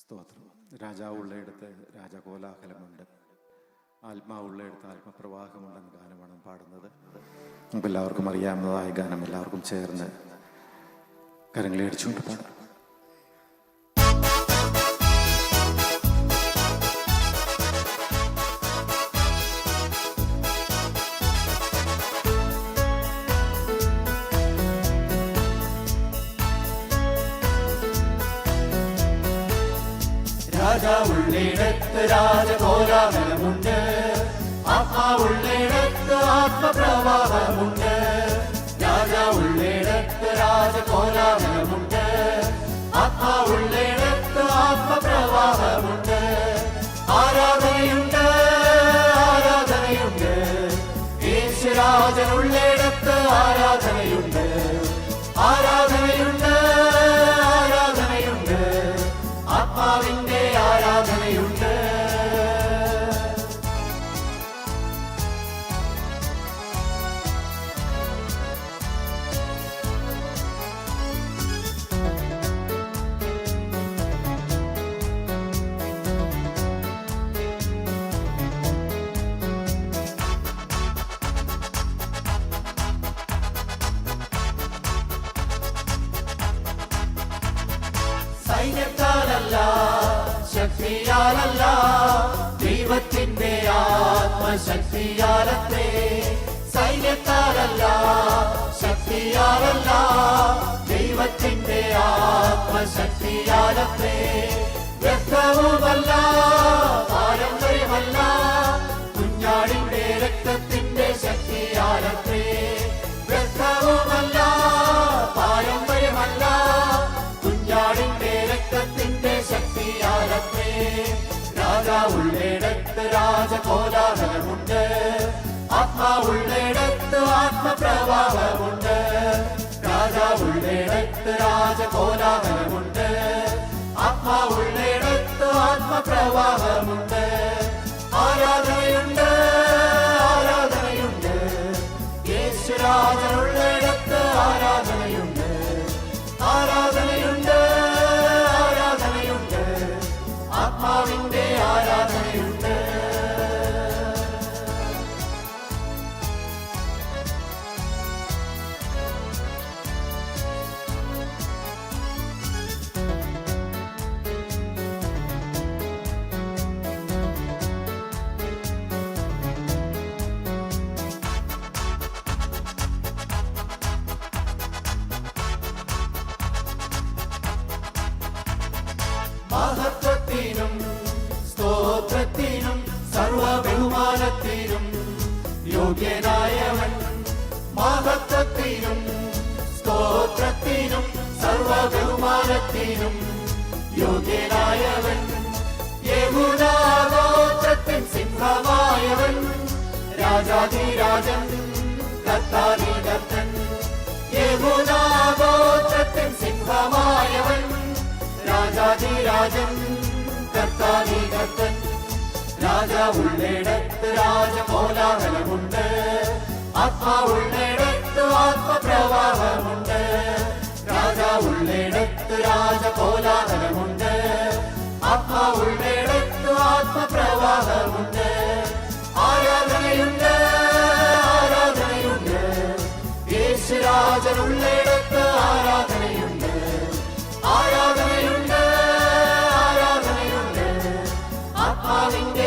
സ്തോത്രം. രാജാവുള്ളയിടത്ത് രാജകോലാഹലമുണ്ട്. ആത്മാവുള്ളയിടത്ത് ആത്മപ്രവാഹമുണ്ടെന്ന ഗാനമാണ് പാടുന്നത്. നമുക്ക് എല്ലാവർക്കും അറിയാവുന്നതായ ഗാനം എല്ലാവർക്കും ചേർന്ന് കരങ്ങളെ അടിച്ചുകൊണ്ട് പാടാം. രാജാവുള്ളിടത്ത് രാജകോലാഹലമുണ്ട് ആത്മാവുള്ളിടത്ത് ആത്മപ്രവാഹമുണ്ട്. രാജാവുള്ളിടത്ത് രാജകോലാഹലമുണ്ട് ആത്മാവുള്ളിടത്ത് ആത്മപ്രവാഹമുണ്ട്. സൈന്യത്താലല്ല ശക്തിയാലല്ല ദൈവത്തിന്റെ ആത്മശക്തിയാലത്തെ സൈന്യത്താലല്ല ശക്തിയാലല്ല ദൈവത്തിന്റെ ആത്മശക്തിയാലത്തെ വ്യക്തവുമല്ല രാജകോലാഹലമുണ്ട് ആത്മാവുള്ളിടത്ത് ആത്മപ്രവാഹമുണ്ട്. രാജാവുള്ളിടത്ത് രാജകോലാഹലമുണ്ട്. ആത്മാവുള്ളിടത്ത് ആത്മപ്രവാഹമുണ്ട്. മഹത്വത്തിനും സ്തോത്രത്തിനും സർവ ബഹുമാനത്തിനും യോഗ്യനായവൻ യമുനാഗോത്രത്തിൻ സിംഹമായവൻ രാജാധിരാജൻ കർത്താധികർത്തൻ യമുനാഗോത്രത്തിൻ സിംഹമായവൻ രാജാധിരാജൻ കർത്താധികർത്തൻ. രാജാവുള്ളിടത്ത് രാജമോലാഹലമുണ്ട്. ആത്മാവുള്ളിടത്ത് ഉള്ളിടത്ത് രാജകോലാഹലമുണ്ട്. ആത്മാ ഉള്ളിടത്ത് ആത്മപ്രവാഹമുണ്ട്. ആരാധനയുണ്ട് ആരാധനയുണ്ട്. യേശുരാജൻ ഉള്ളിടത്ത് ആരാധനയുണ്ട്. ആരാധനയുണ്ട് ആരാധനയുണ്ട്. ആത്മാവിന്റെ